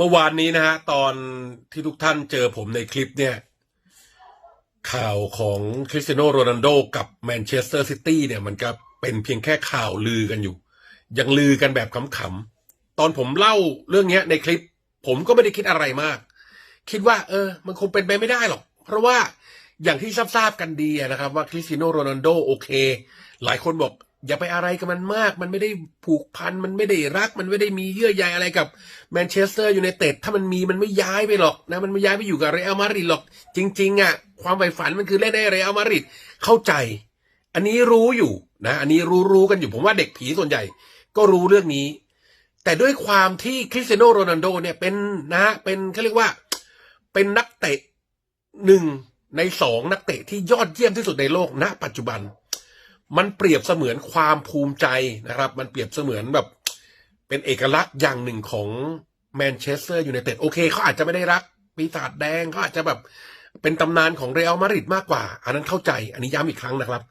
เมื่อวานนี้นะฮะตอนที่ทุกท่านเจอผมในคลิปเนี่ย ข่าวของคริสเตียโนโรนัลโดกับแมนเชสเตอร์ซิตี้เนี่ย มันก็เป็นเพียงแค่ข่าวลือกันอยู่ ยังลือกันแบบขำๆ ตอนผมเล่าเรื่องนี้ในคลิป ผมก็ไม่ได้คิดอะไรมาก คิดว่า เออ มันคงเป็นไปไม่ได้หรอก เพราะว่าอย่างที่ทราบๆกันดีนะครับ ว่าคริสเตียโนโรนัลโดโอเค หลายคนบอก อย่าไปอะไรกับมันมาก มันไม่ได้ผูกพัน มันไม่ได้รัก มันไม่ได้มีเยื่อใยอะไรกับแมนเชสเตอร์ยูไนเต็ด ถ้ามันมีมันไม่ย้ายไปหรอกนะ มันไม่ย้ายไปอยู่กับเรอัลมาดริดหรอก จริง ๆอะ ความใฝ่ฝันมันคือเล่นในเรอัลมาดริด เข้าใจ อันนี้รู้อยู่นะ อันนี้รู้รู้กันอยู่ ผมว่าเด็กผีส่วนใหญ่ ก็รู้เรื่องนี้ แต่ด้วยความที่คริสเตียโนโรนัลโดเนี่ยเป็นนะฮะเป็นเขาเรียกว่า เป็นนักเตะหนึ่งในสองนักเตะที่ยอดเยี่ยมที่สุดในโลกณ ปัจจุบัน มันเปรียบเสมือนความภูมิใจนะครับ มันเปรียบเสมือนแบบ เป็นเอกลักษณ์อย่างหนึ่งของแมนเชสเตอร์ยูไนเต็ดโอเคเขาอาจจะไม่ได้รักปีศาจแดงเขาอาจจะแบบเป็นตำนานของเรอัลมาดริดมากกว่า อันนั้นเข้าใจ อันนี้ย้ำอีกครั้งนะครับ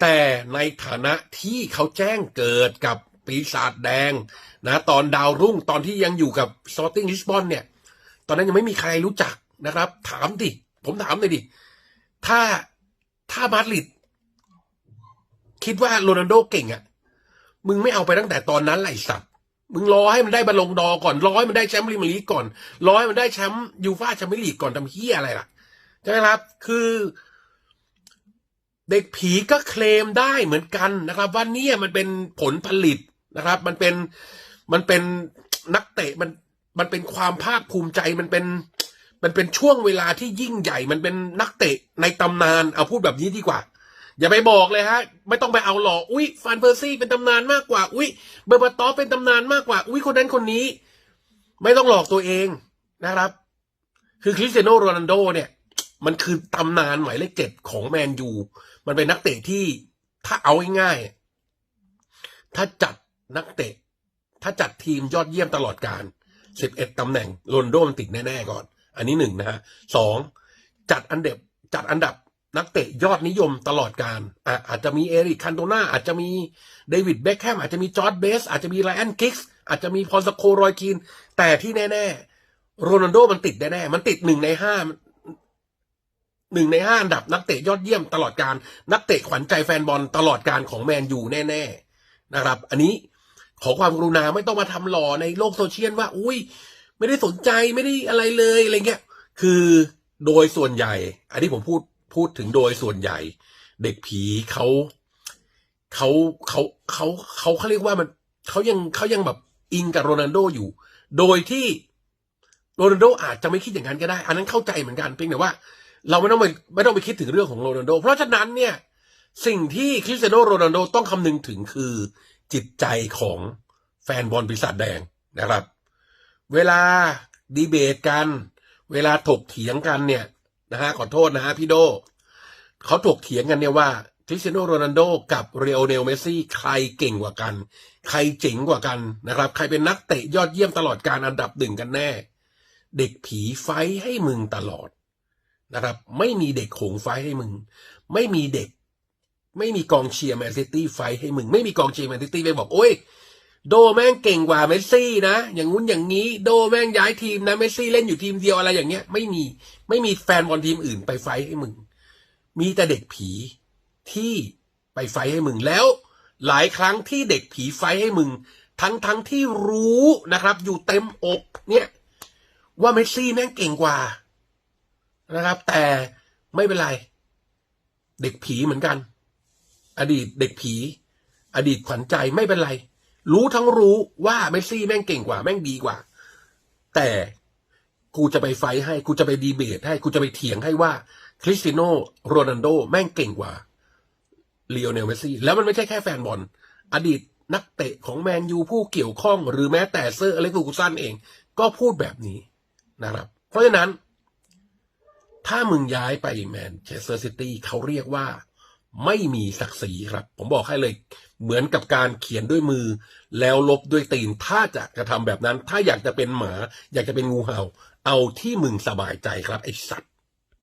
แต่ในฐานะที่เขาแจ้งเกิดกับปีศาจแดงนะตอนดาวรุ่งตอนที่ยังอยู่กับสปอร์ติ้งลิสบอนเนี่ย ตอนนั้นยังไม่มีใครรู้จักนะครับ ถามดิ ผมถามเลยดิ ถ้าถ้ามาดริด คิดว่าโรนัลโดเก่งอะ่ะ มึงไม่เอาไปตั้งแต่ตอนนั้นไหลสัตว์มึงรอให้มันได้บอลลงดอก่อนรอให้มันได้แชมป์พรีมียร์ลีกก่อนรอให้มันได้แชมป์ยูฟ่าแชมเปี้ยนลีกก่อนทำเฮียอะไรล่ะใช่ไหมครับ คือ เด็กผีก็เคลมได้เหมือนกันนะครับ ว่าเนี่ยมันเป็นผลผลิตนะครับ มันเป็นมันเป็นนักเตะมันมันเป็นความภาคภูมิใจมันเป็น มันเป็นช่วงเวลาที่ยิ่งใหญ่ มันเป็นนักเตะในตำนานเอาพูดแบบนี้ดีกว่า อย่าไปบอกเลยฮะ ไม่ต้องไปเอาหลอกอุ้ยฟานเพอร์ซี่เป็นตำนานมากกว่า อุ้ยเบอร์บาตอเป็นตำนานมากกว่า อุ้ยคนนั้นคนนี้ ไม่ต้องหลอกตัวเองนะครับ คือคริสเตียโนโรนัลโดเนี่ย มันคือตำนานหมายเลขเจ็ดของแมนยูมันเป็นนักเตะที่ถ้าเอาง่ายๆถ้าจัดนักเตะ ถ้าจัดทีมยอดเยี่ยมตลอดการสิบเอ็ดตำแหน่งโรนโดมันติดแน่ๆก่อน อันนี้หนึ่งนะฮะสองจัดอันเดับจัดอันดับ นักเตะยอดนิยมตลอดการอะอาจจะมีเอริกคันโตนาอาจจะมีเดวิดเบคแฮมอาจจะมีจอร์ดเบสอาจจะมีไลออนกิกส์อาจจะมีพอลสโครอยคีนแต่ที่แน่ๆโรนัลโดมันติดแน่ๆมันติดหนึ่งในห้าหนึ่งในห้าอันดับนักเตะยอดเยี่ยมตลอดการนักเตะขวัญใจแฟนบอลตลอดการของแมนยูแน่ๆนะครับ อันนี้ขอความกรุณาไม่ต้องมาทำหล่อในโลกโซเชียลว่า อุ้ยไม่ได้สนใจไม่ได้อะไรเลยอะไรเงี้ยคือโดยส่วนใหญ่ อันนี้ผมพูด พูดถึงโดยส่วนใหญ่ เด็กผีเขาเขาเขาเขาเขาเขาเรียกว่ามันเขายังเขายังแบบอิงกับโรนัลโดอยู่ โดยที่โรนัลโดอาจจะไม่คิดอย่างนั้นก็ได้ อันนั้นเข้าใจเหมือนกันเพียงแต่ว่า เราไม่ต้องไปไม่ต้องไปคิดถึงเรื่องของโรนัลโด เพราะฉะนั้นเนี่ยสิ่งที่คริสเตียโนโรนัลโดต้องคำนึงถึงคือจิตใจของแฟนบอลปีศาจแดงนะครับ เวลาดีเบตกัน เวลาถกเถียงกันเนี่ย นะฮะขอโทษนะฮะพี่โดเขาถกเถียงกันเนี่ยว่าคริสเตียโนโรนัลโดกับเรโอเนลเมซี่ใครเก่งกว่ากัน ใครเจ๋งกว่ากันนะครับ ใครเป็นนักเตะยอดเยี่ยมตลอดการอันดับหนึ่งกันแน่ เด็กผีไฟให้มึงตลอดนะครับ ไม่มีเด็กโขงไฟให้มึง ไม่มีเด็ก ไม่มีกองเชียร์แมนซิตี้ไฟให้มึง ไม่มีกองเชียร์แมนซิตี้ไปบอกโอ้ย โดแม่งเก่งกว่าเมสซี่นะ อย่างงู้นอย่างนี้ โดแม่งย้ายทีมนะ เมสซี่เล่นอยู่ทีมเดียวอะไรอย่างเงี้ย ไม่มี ไม่มีแฟนบอลทีมอื่นไปไฟให้มึง มีแต่เด็กผีที่ไปไฟให้มึง แล้ว หลายครั้งที่เด็กผีไฟให้มึง ทั้งทั้งที่รู้นะครับ อยู่เต็มอกเนี่ย ว่าเมสซี่แม่งเก่งกว่านะครับ แต่ไม่เป็นไร เด็กผีเหมือนกัน อดีตเด็กผี อดีตขวัญใจไม่เป็นไร รู้ทั้งรู้ว่าเมสซี่แม่งเก่งกว่าแม่งดีกว่า แต่กูจะไปไฟให้กูจะไปดีเบตให้กูจะไปเถียงให้ว่าคริสติโนโรนัลโดแม่งเก่งกว่าเลโอเนลเมสซี่แล้วมันไม่ใช่แค่แฟนบอล อดีตนักเตะของแมนยูผู้เกี่ยวข้อง หรือแม้แต่เซอร์อเล็กซ์ฟูกุสันเอง ก็พูดแบบนี้นะครับ เพราะฉะนั้น ถ้ามึงย้ายไปแมนเชสเตอร์ซิตี้เขาเรียกว่า ไม่มีศักดิ์ศรีครับ ผมบอกให้เลยเหมือนกับการเขียนด้วยมือ แล้วลบด้วยตีน ถ้าจะกระทำแบบนั้น ถ้าอยากจะเป็นหมา อยากจะเป็นงูเห่า เอาที่มึงสบายใจครับไอสัตว์